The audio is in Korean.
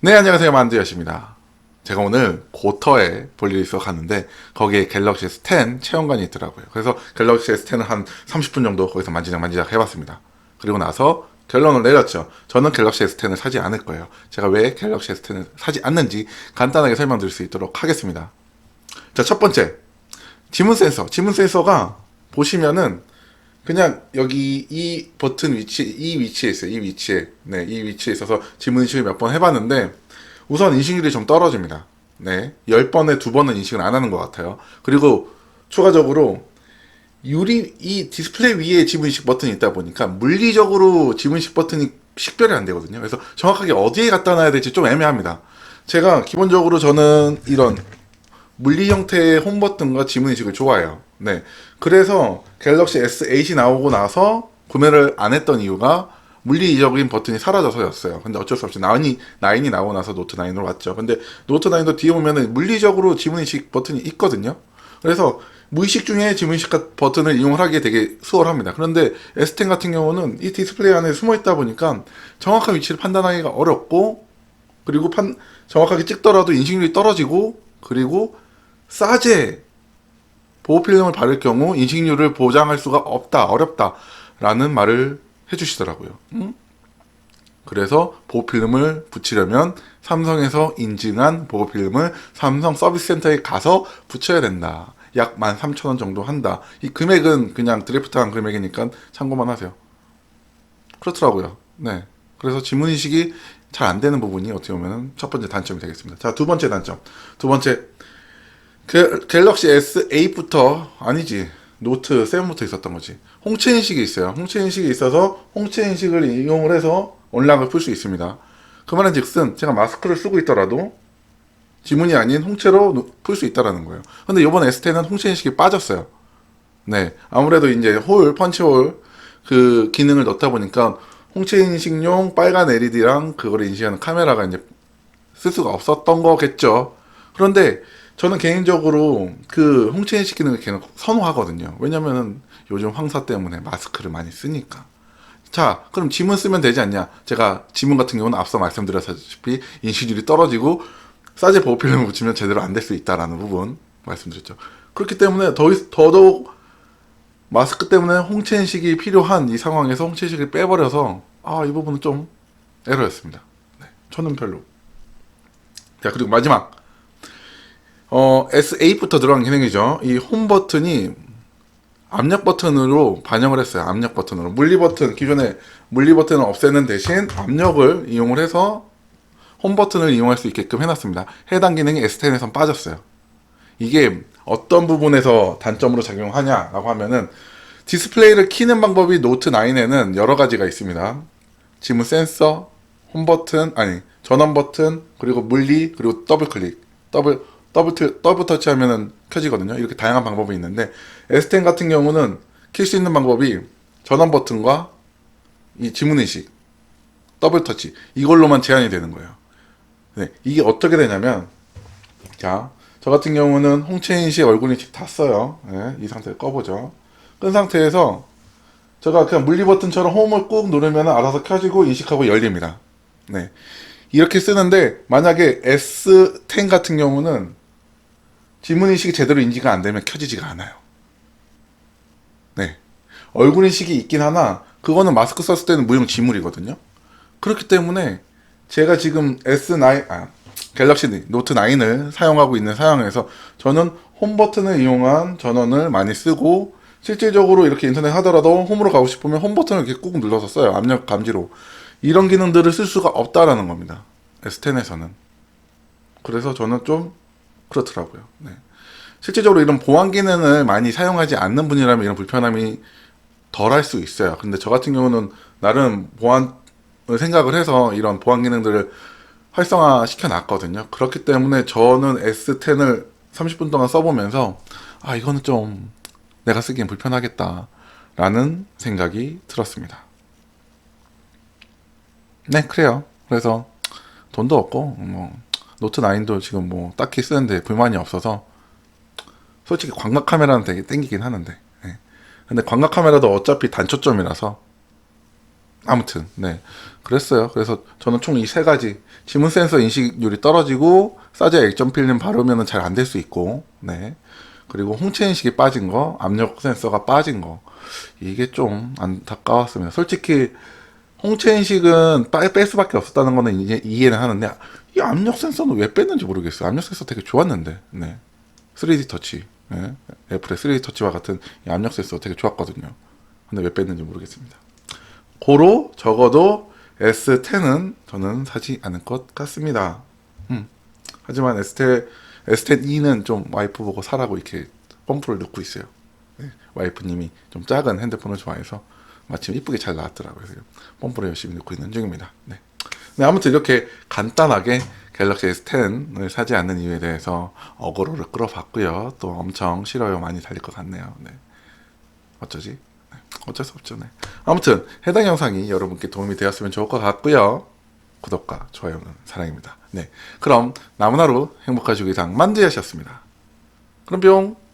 네, 안녕하세요. 만두여십니다. 제가 오늘 고터에 볼 일이 있어 갔는데, 거기에 갤럭시 S10 체험관이 있더라고요. 그래서 갤럭시 S10을 한 30분 정도 거기서 만지작 만지작 해봤습니다. 그리고 나서 결론을 내렸죠. 저는 갤럭시 S10을 사지 않을 거예요. 제가 왜 갤럭시 S10을 사지 않는지 간단하게 설명드릴 수 있도록 하겠습니다. 자, 첫 번째. 지문 센서. 지문 센서가 보시면은 그냥 여기 이 버튼 위치, 이 위치에 있어요. 이 위치에. 네, 이 위치에 있어서 지문 인식을 몇 번 해봤는데, 우선 인식률이 좀 떨어집니다. 네. 10번에 2번은 인식을 안 하는 것 같아요. 그리고 추가적으로, 유리, 이 디스플레이 위에 지문 인식 버튼이 있다 보니까, 물리적으로 지문 인식 버튼이 식별이 안 되거든요. 그래서 정확하게 어디에 갖다 놔야 될지 좀 애매합니다. 제가 기본적으로 저는 이런 물리 형태의 홈 버튼과 지문 인식을 좋아해요. 네. 그래서 갤럭시 S8이 나오고 나서 구매를 안 했던 이유가 물리적인 버튼이 사라져서였어요. 근데 어쩔 수 없이 9이, 9이 나오고 나서 노트 9으로 왔죠. 근데 노트 9도 뒤에 보면은 물리적으로 지문 인식 버튼이 있거든요. 그래서 무의식 중에 지문 인식 버튼을 이용을 하기에 되게 수월합니다. 그런데 S10 같은 경우는 이 디스플레이 안에 숨어 있다 보니까 정확한 위치를 판단하기가 어렵고 그리고 판, 정확하게 찍더라도 인식률이 떨어지고 그리고 싸제 보호필름을 바를 경우 인식률을 보장할 수가 없다, 어렵다 라는 말을 해주시더라고요. 음? 그래서 보호필름을 붙이려면 삼성에서 인증한 보호필름을 삼성 서비스 센터에 가서 붙여야 된다. 약 13,000원 정도 한다. 이 금액은 그냥 드래프트한 금액이니까 참고만 하세요. 그렇더라고요. 네. 그래서 지문인식이 잘 안 되는 부분이 어떻게 보면 첫 번째 단점이 되겠습니다. 자, 두 번째 단점. 두 번째, 그 갤럭시 S8부터 아니지. 노트 7부터 있었던 거지. 홍채 인식이 있어요. 홍채 인식이 있어서 홍채 인식을 이용을 해서 온락을 풀 수 있습니다. 그 말은 즉슨 제가 마스크를 쓰고 있더라도 지문이 아닌 홍채로 풀 수 있다라는 거예요. 근데 이번 S10은 홍채 인식이 빠졌어요. 네. 아무래도 이제 홀 펀치홀 그 기능을 넣다 보니까 홍채 인식용 빨간 LED랑 그거를 인식하는 카메라가 이제 쓸 수가 없었던 거겠죠. 그런데 저는 개인적으로 그 홍채 인식 기능을 그냥 선호하거든요. 왜냐면은 요즘 황사 때문에 마스크를 많이 쓰니까. 자, 그럼 지문 쓰면 되지 않냐? 제가 지문 같은 경우는 앞서 말씀드렸다시피 인식률이 떨어지고 싸제 보호 필름을 붙이면 제대로 안 될 수 있다라는 부분 말씀드렸죠. 그렇기 때문에 더, 더더욱 마스크 때문에 홍채 인식이 필요한 이 상황에서 홍채 인식을 빼버려서 아, 이 부분은 좀 에러였습니다. 네, 저는 별로. 자, 그리고 마지막. 어, S8부터 들어간 기능이죠. 이 홈 버튼이 압력 버튼으로 반영을 했어요. 압력 버튼으로. 물리 버튼, 기존에 물리 버튼을 없애는 대신 압력을 이용을 해서 홈 버튼을 이용할 수 있게끔 해놨습니다. 해당 기능이 S10에선 빠졌어요. 이게 어떤 부분에서 단점으로 작용하냐라고 하면은 디스플레이를 키는 방법이 노트 9에는 여러 가지가 있습니다. 지문 센서, 홈 버튼, 아니, 전원 버튼, 그리고 물리, 그리고 더블 클릭, 더블, 더블, 트, 더블 터치 하면은 켜지거든요. 이렇게 다양한 방법이 있는데, S10 같은 경우는 킬 수 있는 방법이 전원 버튼과 이 지문 인식, 더블 터치, 이걸로만 제한이 되는 거예요. 네, 이게 어떻게 되냐면, 자, 저 같은 경우는 홍채 인식, 얼굴 인식 다 써요. 네, 이 상태를 꺼보죠. 끈 상태에서 제가 그냥 물리 버튼처럼 홈을 꾹 누르면 알아서 켜지고 인식하고 열립니다. 네. 이렇게 쓰는데 만약에 S10 같은 경우는 지문 인식이 제대로 인지가 안 되면 켜지지가 않아요. 네. 얼굴 인식이 있긴 하나 그거는 마스크 썼을 때는 무용 지물이거든요. 그렇기 때문에 제가 지금 S9 아 갤럭시 노트 9을 사용하고 있는 상황에서 저는 홈 버튼을 이용한 전원을 많이 쓰고 실질적으로 이렇게 인터넷 하더라도 홈으로 가고 싶으면 홈 버튼을 이렇게 꾹 눌러서 써요. 압력 감지로. 이런 기능들을 쓸 수가 없다라는 겁니다. S10에서는. 그래서 저는 좀 그렇더라고요. 네. 실제적으로 이런 보안 기능을 많이 사용하지 않는 분이라면 이런 불편함이 덜 할 수 있어요. 근데 저 같은 경우는 나름 보안을 생각을 해서 이런 보안 기능들을 활성화 시켜놨거든요. 그렇기 때문에 저는 S10을 30분 동안 써보면서 아, 이거는 좀 내가 쓰기엔 불편하겠다라는 생각이 들었습니다. 네, 그래요. 그래서 돈도 없고 뭐 노트 9도 지금 뭐 딱히 쓰는데 불만이 없어서 솔직히 광각 카메라는 되게 땡기긴 하는데 네. 근데 광각 카메라도 어차피 단초점이라서 아무튼 네 그랬어요. 그래서 저는 총 이 세 가지 지문 센서 인식률이 떨어지고 사제 액정 필름 바르면은 잘안 될 수 있고 네 그리고 홍채 인식이 빠진 거 압력 센서가 빠진 거 이게 좀 안타까웠습니다. 솔직히 홍채 인식은 빠- 뺄 수밖에 없었다는 거는 이해, 이해는 하는데 이 압력 센서는 왜 뺐는지 모르겠어요. 압력 센서 되게 좋았는데 네 3D 터치 네. 애플의 3D 터치와 같은 이 압력 센서 되게 좋았거든요. 근데 왜 뺐는지 모르겠습니다. 고로 적어도 S10은 저는 사지 않을 것 같습니다. 음. 하지만 S10, S10e는 좀 와이프 보고 사라고 이렇게 펌프를 넣고 있어요. 네. 와이프님이 좀 작은 핸드폰을 좋아해서 마침 이쁘게 잘 나왔더라고요. 펌프를 열심히 넣고 있는 중입니다. 네. 네, 아무튼 이렇게 간단하게 갤럭시 S10을 사지 않는 이유에 대해서 어그로를 끌어봤고요. 또 엄청 싫어요 많이 달릴 것 같네요. 네. 어쩌지? 네, 어쩔 수 없죠. 네. 아무튼 해당 영상이 여러분께 도움이 되었으면 좋을 것 같고요. 구독과 좋아요는 사랑입니다. 네. 그럼 남은 하루 행복하시고 이상 만두야셨습니다. 그럼 뿅!